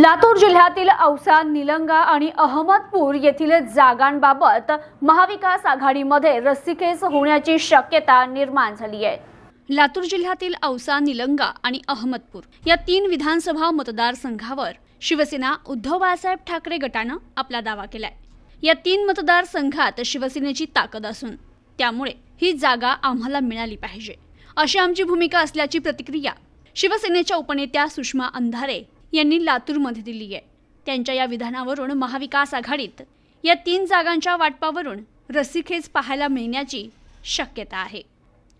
लातूर जिल्ह्यातील औसा निलंगा आणि अहमदपूर येथील जागांबाबत महाविकास आघाडीमध्ये रस्सीखेच होण्याची शक्यता निर्माण झाली आहे. लातूर जिल्ह्यातील औसा निलंगा आणि अहमदपूर या तीन विधानसभा मतदारसंघावर शिवसेना उद्धव बाळासाहेब ठाकरे गटानं आपला दावा केलाय. या तीन मतदारसंघात शिवसेनेची ताकद असून त्यामुळे ही जागा आम्हाला मिळाली पाहिजे. अशी आमची भूमिका असल्याची प्रतिक्रिया शिवसेनेच्या उपनेत्या सुषमा अंधारे यांनी लातूरमध्ये दिली आहे. त्यांच्या या विधानावरून महाविकास आघाडीत या तीन जागांच्या वाटपावरून रस्सीखेच पाहायला मिळण्याची शक्यता आहे.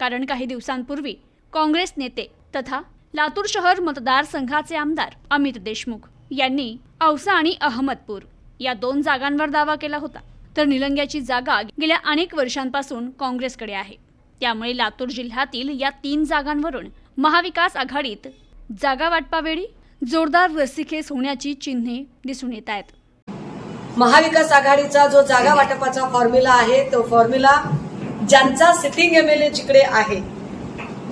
कारण काही दिवसांपूर्वी काँग्रेस नेते तथा लातूर शहर मतदारसंघाचे आमदार अमित देशमुख यांनी औसा आणि अहमदपूर या दोन जागांवर दावा केला होता. तर निलंग्याची जागा गेल्या अनेक वर्षांपासून काँग्रेसकडे आहे. त्यामुळे लातूर जिल्ह्यातील या तीन जागांवरून महाविकास आघाडीत जागा वाटपावेळी जोरदार रस्सीखेच होण्याची चिन्हे दिसून येत आहेत. महाविकास आघाडीचा जो जागा वाटपाचा फॉर्म्युला आहे तो फॉर्म्युला ज्यांचा सिटिंग एम एल ए जिकडे आहे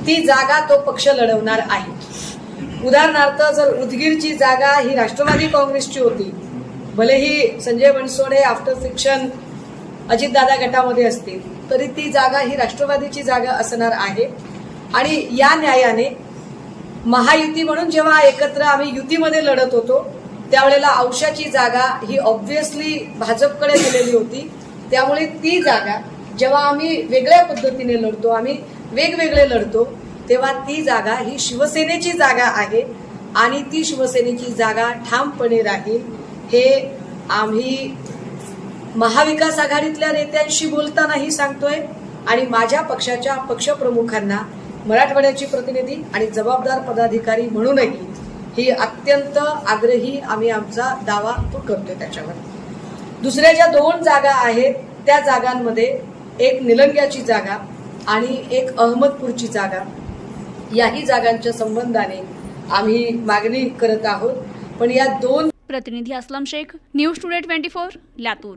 ती जागा तो पक्ष लढवणार आहे. उदाहरणार्थ जर उदगीरची जागा ही राष्ट्रवादी काँग्रेसची होती भलेही संजय बनसोडे आफ्टर सिक्शन अजितदादा गटामध्ये असतील तरी ती जागा ही राष्ट्रवादीची जागा असणार आहे. आणि या न्यायाने महायुती म्हणून जेव्हा एकत्र आम्ही युतीमध्ये लढत होतो त्यावेळेला औषाची जागा ही ऑब्व्हियसली भाजपकडे दिलेली होती. त्यामुळे ती जागा जेव्हा आम्ही वेगळ्या पद्धतीने लढतो आम्ही वेगवेगळे लढतो तेव्हा ती जागा ही शिवसेनेची जागा आहे आणि ती शिवसेनेची जागा ठामपणे राहील हे आम्ही महाविकास आघाडीतल्या नेत्यांशी बोलतानाही सांगतोय आणि माझ्या पक्षाच्या पक्षप्रमुखांना मराठवाड्याची प्रतिनिधी आणि जबाबदार पदाधिकारी म्हणूनही ही अत्यंत आग्रही आम्ही आमचा दावा तो करतोय त्याच्यावर. दुसऱ्या ज्या दोन जागा आहेत त्या जागांमध्ये एक निलंग्याची जागा आणि एक अहमदपूरची जागा. याही जागांच्या संबंधाने आम्ही मागणी करत आहोत. पण या दोन प्रतिनिधी Aslam Shaikh news today twenty four Latur.